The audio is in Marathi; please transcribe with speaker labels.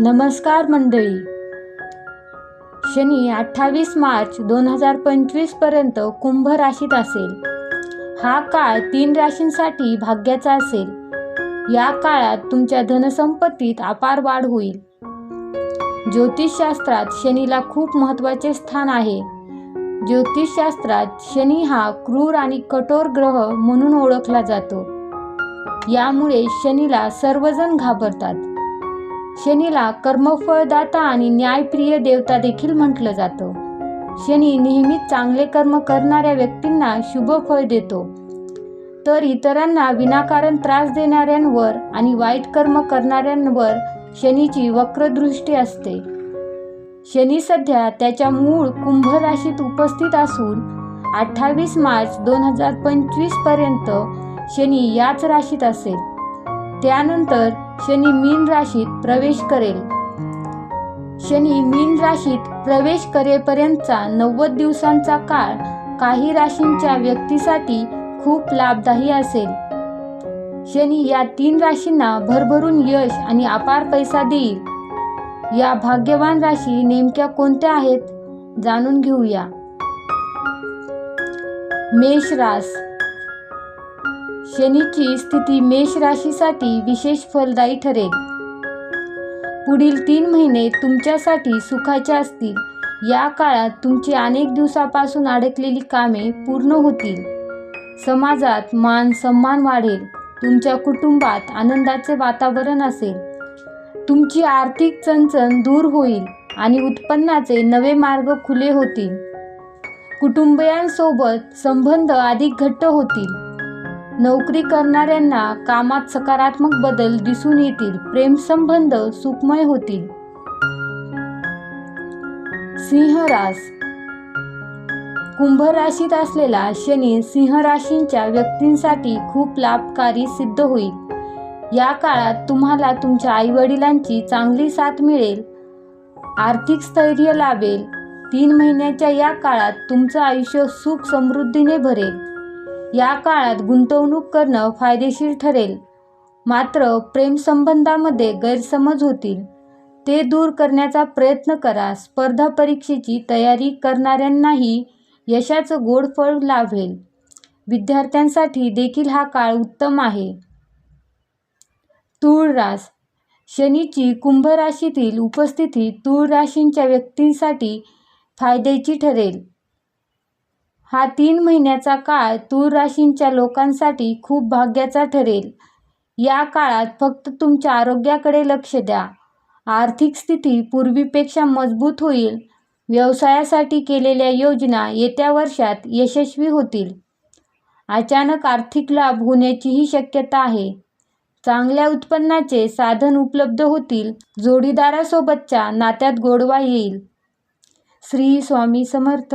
Speaker 1: नमस्कार मंडळी. शनी अठ्ठावीस मार्च दोन हजार पंचवीसपर्यंत कुंभ राशीत असेल. हा काळ तीन राशींसाठी भाग्याचा असेल. या काळात तुमच्या धनसंपत्तीत अपार वाढ होईल. ज्योतिषशास्त्रात शनीला खूप महत्त्वाचे स्थान आहे. ज्योतिषशास्त्रात शनी हा क्रूर आणि कठोर ग्रह म्हणून ओळखला जातो. यामुळे शनीला सर्वजण घाबरतात. शनीला कर्मफळदाता आणि न्यायप्रिय देवता देखील म्हटलं जातं. शनी नेहमीच चांगले कर्म करणाऱ्या व्यक्तींना शुभ फळ देतो. तर इतरांना विनाकारण त्रास देणाऱ्यांवर आणि वाईट कर्म करणाऱ्यांवर शनीची वक्रदृष्टी असते. शनी सध्या त्याच्या मूळ कुंभ राशीत उपस्थित असून अठ्ठावीस मार्च दोन हजार पंचवीसपर्यंत शनी याच राशीत असेल. त्यानंतर शनी मीन राशीत प्रवेश करेल. शनी मीन राशीत प्रवेश करेपर्यंतचा नव्वद दिवसांचा काळ काही राशींच्या व्यक्तीसाठी खूप लाभदायी असेल. शनी या तीन राशींना भरभरून यश आणि अपार पैसा देईल. या भाग्यवान राशी नेमक्या कोणत्या आहेत? जाणून घेऊया. मेष रास शनीची स्थिती मेष राशीसाठी विशेष फलदायी ठरेल. पुढील तीन महिने तुमच्यासाठी सुखाचे असतील. या काळात तुमची अनेक दिवसापासून अडकलेली कामे पूर्ण होतील. समाजात मान सन्मान वाढेल. तुमच्या कुटुंबात आनंदाचे वातावरण असेल. तुमची आर्थिक चणचण दूर होईल आणि उत्पन्नाचे नवे मार्ग खुले होतील. कुटुंबियांसोबत संबंध अधिक घट्ट होतील. नोकरी करणाऱ्यांना कामात सकारात्मक बदल दिसून येतील प्रेमसंबंध सुखमय होतील. सिंह रास. कुंभ राशीत असलेला शनी सिंह राशींच्या व्यक्तींसाठी खूप लाभकारी सिद्ध होईल. या काळात तुम्हाला तुमच्या आईवडिलांची चांगली साथ मिळेल. आर्थिक स्थैर्य लाभेल. तीन महिन्याच्या या काळात तुमचं आयुष्य सुख समृद्धीने भरेल. या काळात गुंतवणूक करणं फायदेशीर ठरेल. मात्र प्रेमसंबंधामध्ये गैरसमज होतील. ते दूर करण्याचा प्रयत्न करा. स्पर्धा परीक्षेची तयारी करणाऱ्यांनाही यशाचं गोड फळ लाभेल. विद्यार्थ्यांसाठी देखील हा काळ उत्तम आहे. तूळ रास शनीची कुंभ राशीतील उपस्थिती तूळ राशींच्या व्यक्तींसाठी फायद्याची ठरेल. हा तीन महिन्याचा काळ तूर राशींच्या लोकांसाठी खूप भाग्याचा ठरेल. या काळात फक्त तुमच्या आरोग्याकडे लक्ष द्या. आर्थिक स्थिती पूर्वीपेक्षा मजबूत होईल. व्यवसायासाठी केलेल्या योजना येत्या वर्षात यशस्वी होतील. अचानक आर्थिक लाभ होण्याचीही शक्यता आहे. चांगल्या उत्पन्नाचे साधन उपलब्ध होतील. जोडीदारासोबतच्या नात्यात गोडवा येईल. श्री स्वामी समर्थ.